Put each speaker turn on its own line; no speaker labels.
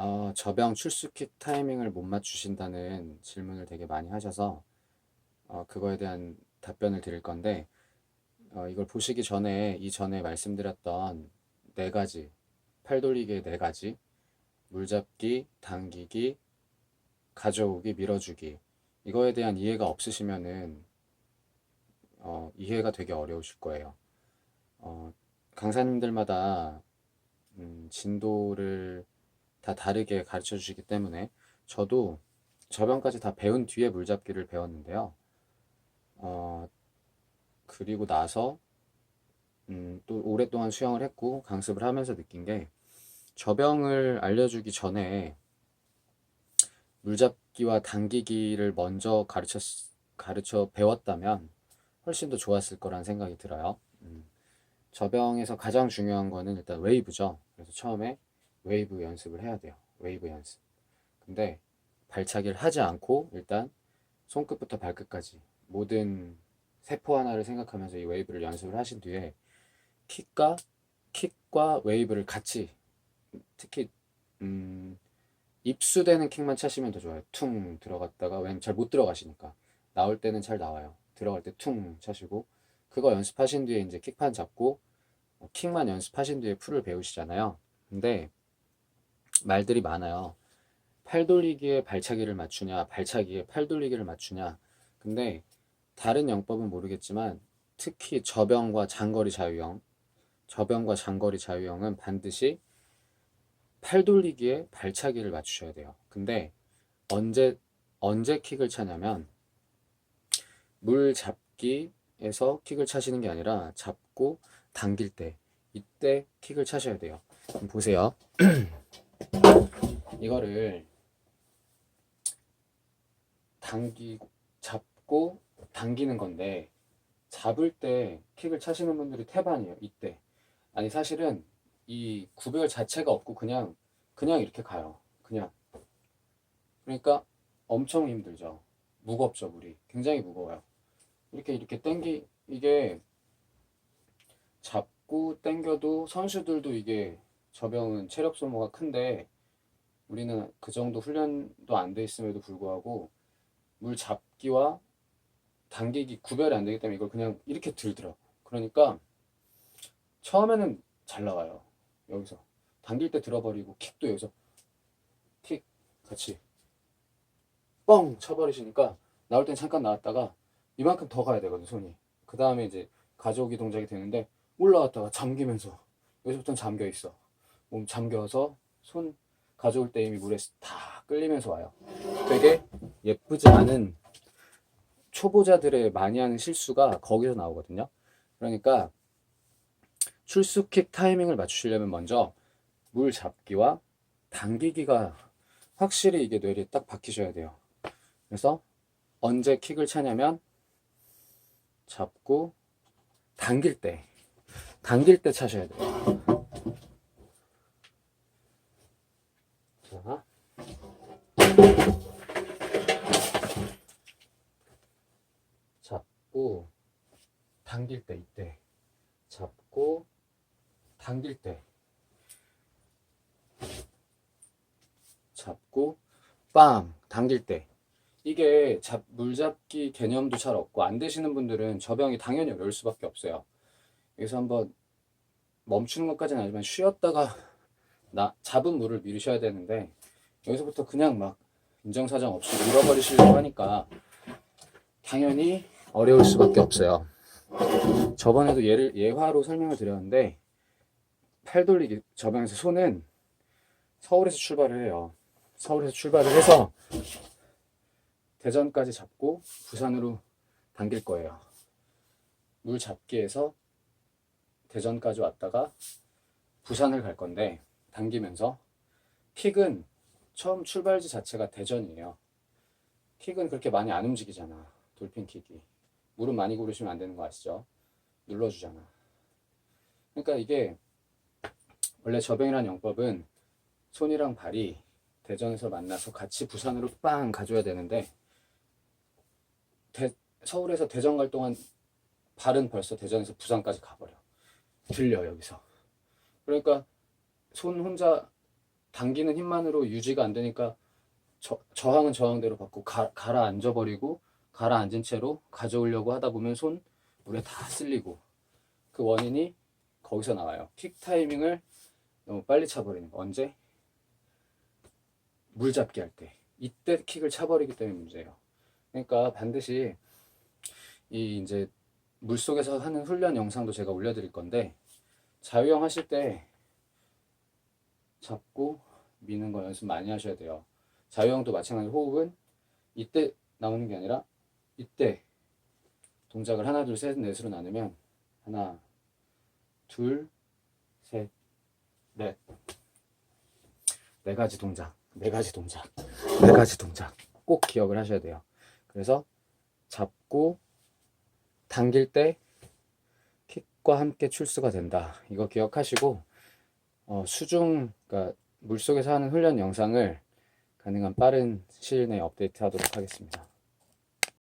어, 저병 출수킥 타이밍을 못 맞추신다는 질문을 되게 많이 하셔서 어, 그거에 대한 답변을 드릴 건데 어, 이걸 보시기 전에 이전에 말씀드렸던 네 가지 팔 돌리기의 네 가지 물잡기, 당기기, 가져오기, 밀어주기 이거에 대한 이해가 없으시면은 어, 이해가 되게 어려우실 거예요. 어, 강사님들마다 음, 진도를 다 다르게 가르쳐 주시기 때문에 저도 저변까지 다 배운 뒤에 물잡기를 배웠는데요. 어, 그리고 나서 음, 또 오랫동안 수영을 했고 강습을 하면서 느낀 게 저병을 알려주기 전에 물잡기와 당기기를 먼저 가르쳐 가르쳐 배웠다면 훨씬 더 좋았을 거란 생각이 들어요. 음, 저병에서 가장 중요한 거는 일단 웨이브죠. 그래서 처음에 웨이브 연습을 해야 돼요. 웨이브 연습. 근데 발차기를 하지 않고 일단 손끝부터 발끝까지 모든 세포 하나를 생각하면서 이 웨이브를 연습을 하신 뒤에 킥과 킥과 웨이브를 같이 특히 음, 입수되는 킥만 차시면 더 좋아요. 퉁 들어갔다가 왜냐면 잘 못 들어가시니까 나올 때는 잘 나와요. 들어갈 때 퉁 차시고 그거 연습하신 뒤에 이제 킥판 잡고 어, 킥만 연습하신 뒤에 풀을 배우시잖아요. 근데 말들이 많아요. 팔 돌리기에 발차기를 맞추냐, 발차기에 팔 돌리기를 맞추냐. 근데 다른 영법은 모르겠지만 특히 저병과 장거리 자유형, 저병과 장거리 자유형은 반드시 팔 돌리기에 발차기를 맞추셔야 돼요. 근데 언제 언제 킥을 차냐면 물 잡기에서 킥을 차시는 게 아니라 잡고 당길 때 이때 킥을 차셔야 돼요. 보세요. 이거를 당기고 잡고 당기는 건데 잡을 때 킥을 차시는 분들이 태반이에요. 이때. 아니 사실은 이 구별 자체가 없고 그냥 그냥 이렇게 가요. 그냥. 그러니까 엄청 힘들죠. 무겁죠, 물이. 굉장히 무거워요. 이렇게 이렇게 땡기 이게 잡고 땡겨도 선수들도 이게 저병은 체력 소모가 큰데 우리는 그 정도 훈련도 안 돼 있음에도 불구하고 물 잡기와 당기기 구별이 안 되기 때문에 이걸 그냥 이렇게 들더라고. 그러니까 처음에는 잘 나와요. 여기서 당길 때 들어버리고 킥도 여기서 킥 같이 뻥 쳐버리시니까 나올 땐 잠깐 나왔다가 이만큼 더 가야 되거든 손이. 그 다음에 이제 가져오기 동작이 되는데 올라왔다가 잠기면서 여기서부터는 잠겨 있어. 몸 잠겨서 손 가져올 때 이미 물에 다 끌리면서 와요. 되게 예쁘지 않은 초보자들의 많이 하는 실수가 거기서 나오거든요. 그러니까 출수킥 타이밍을 맞추시려면 먼저 물 잡기와 당기기가 확실히 이게 뇌리에 딱 박히셔야 돼요. 그래서 언제 킥을 차냐면 잡고 당길 때 당길 때 차셔야 돼요. 잡고 당길 때 이때. 잡고 당길 때. 잡고 빵 당길 때. 이게 잡, 물잡기 개념도 잘 없고 안 되시는 분들은 저병이 당연히 어려울 수밖에 없어요. 여기서 한번 멈추는 것까지는 아니지만 쉬었다가 나 잡은 물을 밀으셔야 되는데 여기서부터 그냥 막 인정사정 없이 밀어버리시려고 하니까 당연히 어려울 수밖에 없어요. 저번에도 예를 예화로 설명을 드렸는데 팔 돌리기 저병에서 손은 서울에서 출발을 해요. 서울에서 출발을 해서 대전까지 잡고 부산으로 당길 거예요. 물 잡기에서 대전까지 왔다가 부산을 갈 건데 당기면서 킥은 처음 출발지 자체가 대전이에요. 킥은 그렇게 많이 안 움직이잖아. 돌핀 킥이. 무릎 많이 구르시면 안 되는 거 아시죠? 눌러주잖아. 그러니까 이게 원래 저병이라는 영법은 손이랑 발이 대전에서 만나서 같이 부산으로 빵 가줘야 되는데 대- 서울에서 대전 갈 동안 발은 벌써 대전에서 부산까지 가버려. 들려 여기서. 그러니까 손 혼자 당기는 힘만으로 유지가 안 되니까 저, 저항은 저항대로 받고 가, 가라앉아 버리고 가라앉은 채로 가져오려고 하다 보면 손 물에 다 쓸리고 그 원인이 거기서 나와요. 킥 타이밍을 너무 빨리 차버리는 거. 언제? 물 잡기 할 때. 이때 킥을 차버리기 때문에 문제예요. 그러니까 반드시 이 이제 물 속에서 하는 훈련 영상도 제가 올려드릴 건데 자유형 하실 때 잡고 미는 거 연습 많이 하셔야 돼요. 자유형도 마찬가지 호흡은 이때 나오는 게 아니라 이때 동작을 하나 둘 셋 넷으로 나누면 하나 둘셋넷네 가지 동작 네 가지 동작 네 가지 동작 꼭 기억을 하셔야 돼요. 그래서 잡고 당길 때 킥과 함께 출수가 된다. 이거 기억하시고 어, 수중 그러니까 물속에서 하는 훈련 영상을 가능한 빠른 시일 내에 업데이트 하도록 하겠습니다.